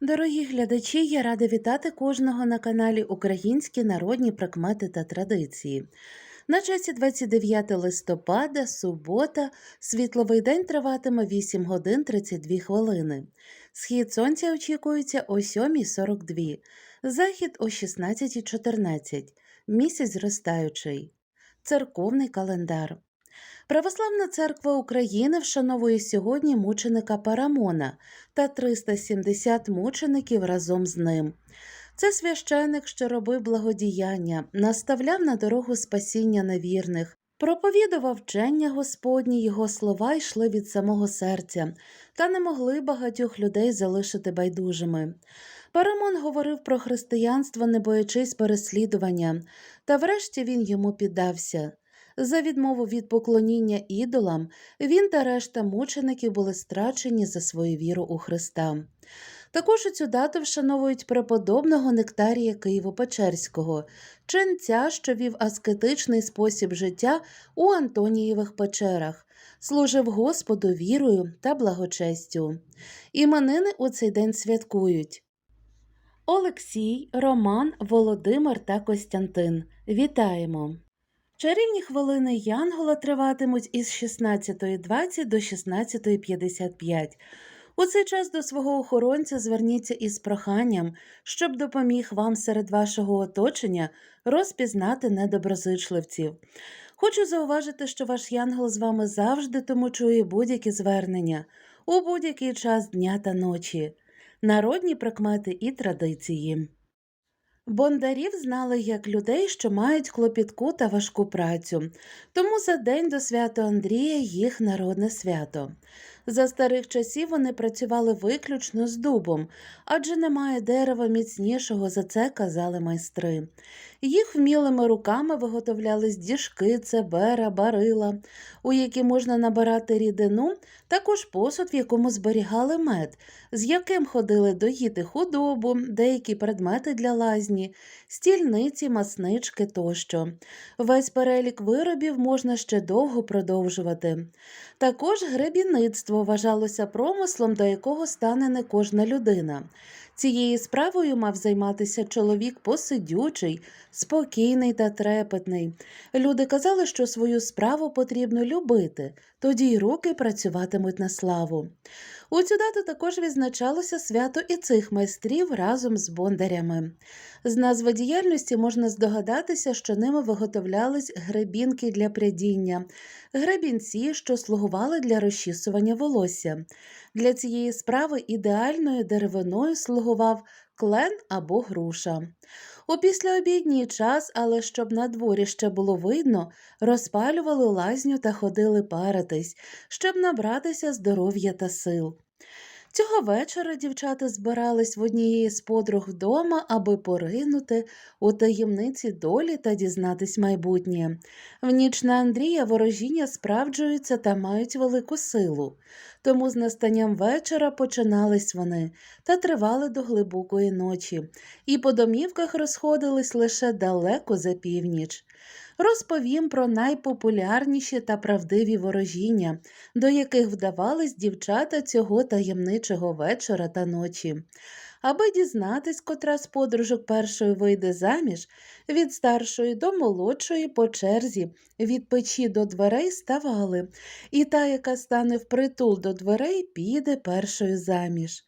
Дорогі глядачі, я рада вітати кожного на каналі Українські народні прикмети та традиції. На часі 29 листопада, субота, світловий день триватиме 8 годин 32 хвилини. Схід сонця очікується о 7.42, захід о 16.14, місяць зростаючий. Церковний календар. Православна церква України вшановує сьогодні мученика Парамона та 370 мучеників разом з ним. Це священик, що робив благодіяння, наставляв на дорогу спасіння невірних, проповідував вчення Господні, його слова йшли від самого серця, та не могли багатьох людей залишити байдужими. Парамон говорив про християнство, не боячись переслідування, та врешті він йому піддався. За відмову від поклоніння ідолам він та решта мучеників були страчені за свою віру у Христа. Також у цю дату вшановують преподобного Нектарія Києво-Печерського, ченця, що вів аскетичний спосіб життя у Антонієвих печерах, служив Господу вірою та благочестю. Іменини у цей день святкують. Олексій, Роман, Володимир та Костянтин. Вітаємо! Чарівні хвилини Янгола триватимуть із 16.20 до 16.55. У цей час до свого охоронця зверніться із проханням, щоб допоміг вам серед вашого оточення розпізнати недоброзичливців. Хочу зауважити, що ваш янгол з вами завжди тому чує будь-які звернення у будь-який час дня та ночі, народні прикмети і традиції. Бондарів знали як людей, що мають клопітку та важку працю, тому за день до свято Андрія їх народне свято. За старих часів вони працювали виключно з дубом, адже немає дерева міцнішого, за це казали майстри. Їх вмілими руками виготовлялись діжки, цебера, барила, у які можна набирати рідину, також посуд, в якому зберігали мед, з яким ходили доїти худобу, деякі предмети для лазні, стільниці, маснички тощо. Весь перелік виробів можна ще довго продовжувати. Також гребіництво вважалося промислом, до якого стане не кожна людина. Цією справою мав займатися чоловік посидючий, спокійний та трепетний. Люди казали, що свою справу потрібно любити, тоді й руки працюватимуть на славу. У цю дату також відзначалося свято і цих майстрів разом з бондарями. З назви діяльності можна здогадатися, що ними виготовлялись гребінки для прядіння, гребінці, що слугували для розчісування волосся. Для цієї справи ідеальною деревиною слугував клен або груша. У післяобідній час, але щоб на дворі ще було видно, розпалювали лазню та ходили паритись, щоб набратися здоров'я та сил. Цього вечора дівчата збирались в однієї з подруг вдома, аби поринути у таємниці долі та дізнатись майбутнє. В ніч на Андрія ворожіння справджуються та мають велику силу. Тому з настанням вечора починались вони та тривали до глибокої ночі, і по домівках розходились лише далеко за північ. Розповім про найпопулярніші та правдиві ворожіння, до яких вдавались дівчата цього таємничого вечора та ночі. Аби дізнатись, котра з подружок першої вийде заміж, від старшої до молодшої по черзі, від печі до дверей ставали, і та, яка стане впритул до дверей, піде першою заміж.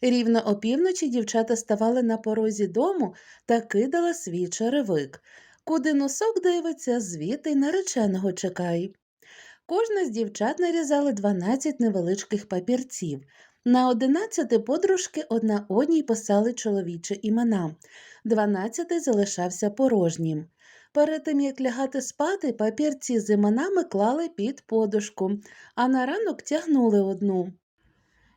Рівно опівночі дівчата ставали на порозі дому та кидали свій черевик. Куди носок дивиться, звідти й нареченого чекай. Кожна з дівчат нарізали 12 невеличких папірців. На одинадцяти подружки одна одній писали чоловічі імена, дванадцятий залишався порожнім. Перед тим, як лягати спати, папірці з іменами клали під подушку, а на ранок тягнули одну.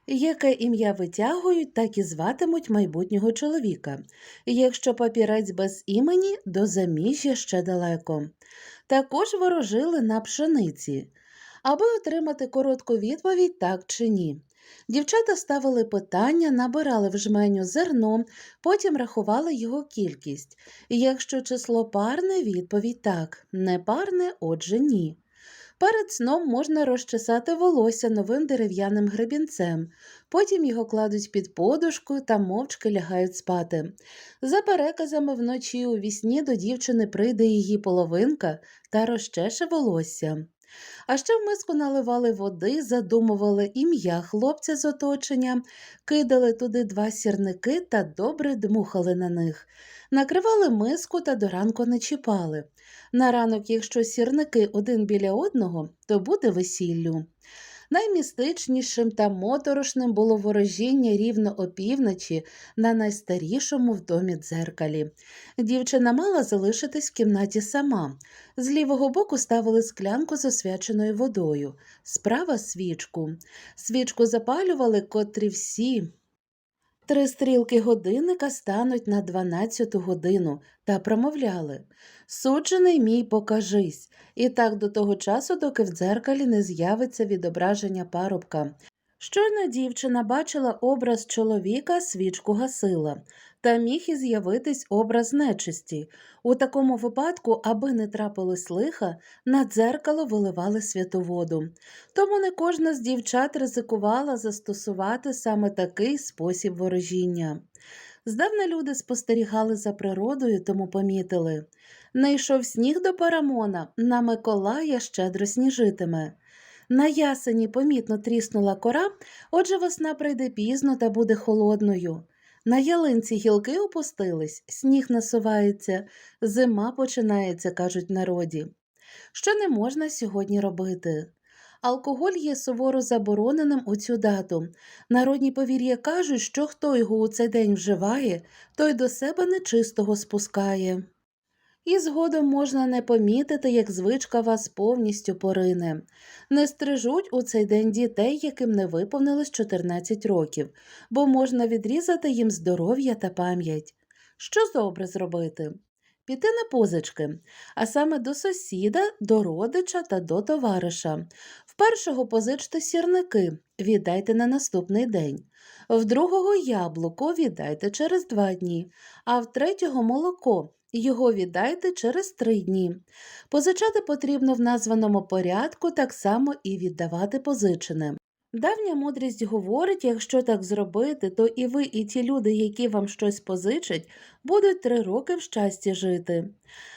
Яке ім'я витягують, так і зватимуть майбутнього чоловіка. Якщо папірець без імені, до заміжжя ще далеко. Також ворожили на пшениці, аби отримати коротку відповідь так чи ні. Дівчата ставили питання, набирали в жменю зерно, потім рахували його кількість. Якщо число парне, відповідь так, непарне, отже ні. Перед сном можна розчесати волосся новим дерев'яним гребінцем, потім його кладуть під подушку та мовчки лягають спати. За переказами вночі у вісні до дівчини прийде її половинка та розчеше волосся. А ще в миску наливали води, задумували ім'я хлопця з оточення, кидали туди два сірники та добре дмухали на них. Накривали миску та до ранку не чіпали. На ранок, якщо сірники один біля одного, то буде весіллю. Наймістичнішим та моторошним було ворожіння рівно опівночі на найстарішому в домі дзеркалі. Дівчина мала залишитись в кімнаті сама. З лівого боку ставили склянку з освяченою водою, справа свічку. Свічку запалювали котрі всі. Три стрілки годинника стануть на дванадцяту годину та промовляли Суджений мій покажись, і так до того часу, доки в дзеркалі не з'явиться відображення парубка. Щойно дівчина бачила образ чоловіка, свічку гасила, та міг і з'явитись образ нечисті. У такому випадку, аби не трапилось лиха, на дзеркало виливали святу воду. Тому не кожна з дівчат ризикувала застосувати саме такий спосіб ворожіння. Здавна люди спостерігали за природою, тому помітили не йшов сніг до Парамона, на Миколая щедро сніжитиме. На ясені помітно тріснула кора, отже весна прийде пізно та буде холодною. На ялинці гілки опустились, сніг насувається, зима починається, кажуть народі. Що не можна сьогодні робити? Алкоголь є суворо забороненим у цю дату. Народні повір'я кажуть, що хто його у цей день вживає, той до себе нечистого спускає. І згодом можна не помітити, як звичка вас повністю порине. Не стрижуть у цей день дітей, яким не виповнилось 14 років, бо можна відрізати їм здоров'я та пам'ять. Що добре зробити? Піти на позички, а саме до сусіда, до родича та до товариша. В першого позичте сірники, віддайте на наступний день. В другого яблуко віддайте через два дні, а в третього молоко. Його віддайте через три дні. Позичати потрібно в названому порядку, так само і віддавати позичене. Давня мудрість говорить, якщо так зробити, то і ви, і ті люди, які вам щось позичать, будуть три роки в щасті жити.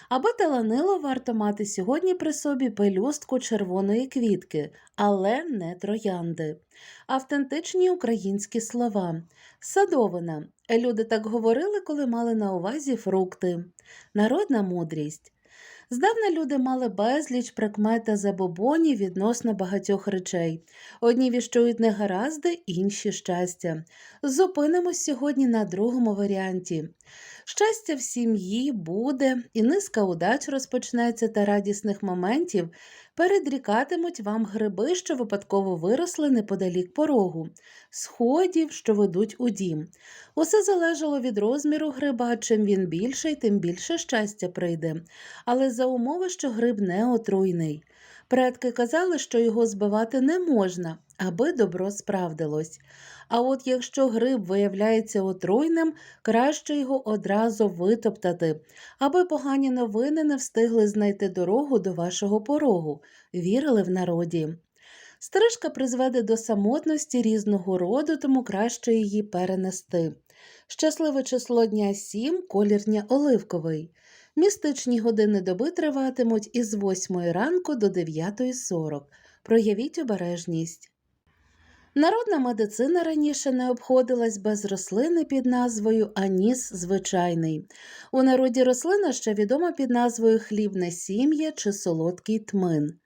Аби таланило, варто мати сьогодні при собі пелюстку червоної квітки, але не троянди. Автентичні українські слова. Садовина. Люди так говорили, коли мали на увазі фрукти. Народна мудрість. Здавна люди мали безліч прикмет та забобонів відносно багатьох речей. Одні віщують негаразди, інші щастя. Зупинимось сьогодні на другому варіанті. Щастя в сім'ї буде, і низка удач розпочнеться та радісних моментів передрікатимуть вам гриби, що випадково виросли неподалік порогу, сходів, що ведуть у дім. Усе залежало від розміру гриба, чим він більший, тим більше щастя прийде, але за умови, що гриб не отруйний. Предки казали, що його збивати не можна, аби добро справдилось. А от якщо гриб виявляється отруйним, краще його одразу витоптати, аби погані новини не встигли знайти дорогу до вашого порогу, вірили в народі. Стрижка призведе до самотності різного роду, тому краще її перенести. Щасливе число дня 7, колір дня оливковий. Містичні години доби триватимуть із 8 ранку до 9.40. Проявіть обережність. Народна медицина раніше не обходилась без рослини під назвою аніс звичайний. У народі рослина ще відома під назвою хлібне сім'я чи солодкий тмин.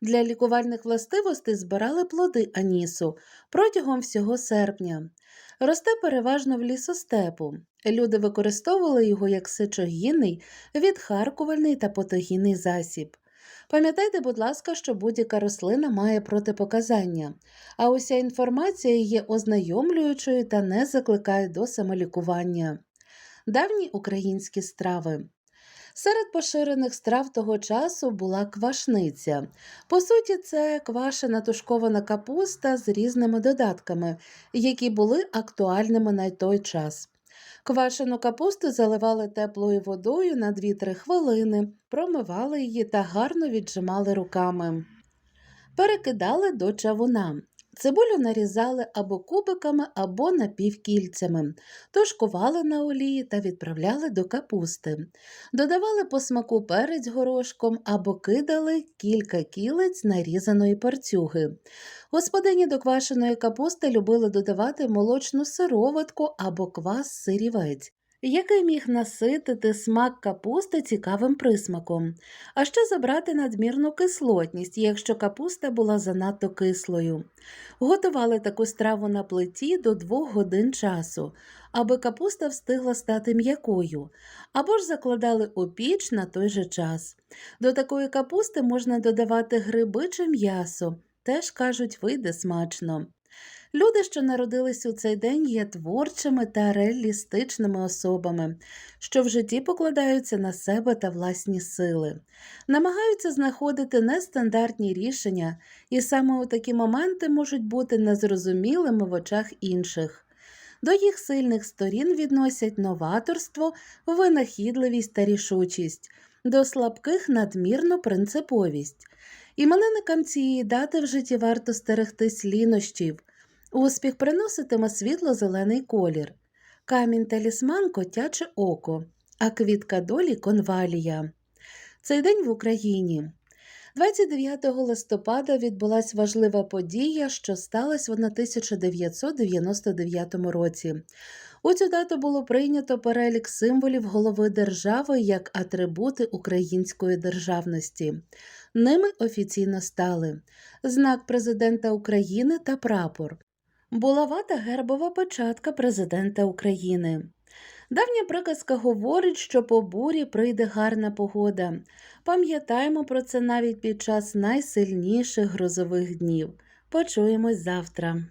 Для лікувальних властивостей збирали плоди анісу протягом всього серпня. Росте переважно в лісостепу. Люди використовували його як сичогінний, відхаркувальний та потогінний засіб. Пам'ятайте, будь ласка, що будь-яка рослина має протипоказання, а уся інформація є ознайомлюючою та не закликає до самолікування. Давні українські страви. Серед поширених страв того часу була квашниця. По суті, це квашена тушкована капуста з різними додатками, які були актуальними на той час. Квашену капусту заливали теплою водою на 2-3 хвилини, промивали її та гарно віджимали руками. перекидали до чавуна. Цибулю нарізали або кубиками, або напівкільцями, тушкували на олії та відправляли до капусти. Додавали по смаку перець горошком або кидали кілька кілець нарізаної парцюги. Господині до квашеної капусти любили додавати молочну сироватку або квас сирівець, який міг наситити смак капусти цікавим присмаком, а ще забрати надмірну кислотність, якщо капуста була занадто кислою. Готували таку страву на плиті до 2 годин часу, аби капуста встигла стати м'якою, або ж закладали у піч на той же час. До такої капусти можна додавати гриби чи м'ясо, теж кажуть, вийде смачно. Люди, що народились у цей день, є творчими та реалістичними особами, що в житті покладаються на себе та власні сили, намагаються знаходити нестандартні рішення, і саме у такі моменти можуть бути незрозумілими в очах інших. До їх сильних сторін відносять новаторство, винахідливість та рішучість, до слабких надмірну принциповість. Іменинникам цієї дати в житті варто стерегтись лінощів. Успіх приноситиме світло-зелений колір, камінь талісман котяче око, а квітка долі конвалія. Цей день в Україні. 29 листопада відбулася важлива подія, що сталася вона 1999 році. У цю дату було прийнято перелік символів голови держави як атрибути української державності. Ними офіційно стали знак президента України та прапор. Булавата гербова печатка президента України. Давня приказка говорить, що по бурі прийде гарна погода. Пам'ятаємо про це навіть під час найсильніших грозових днів. Почуємось завтра.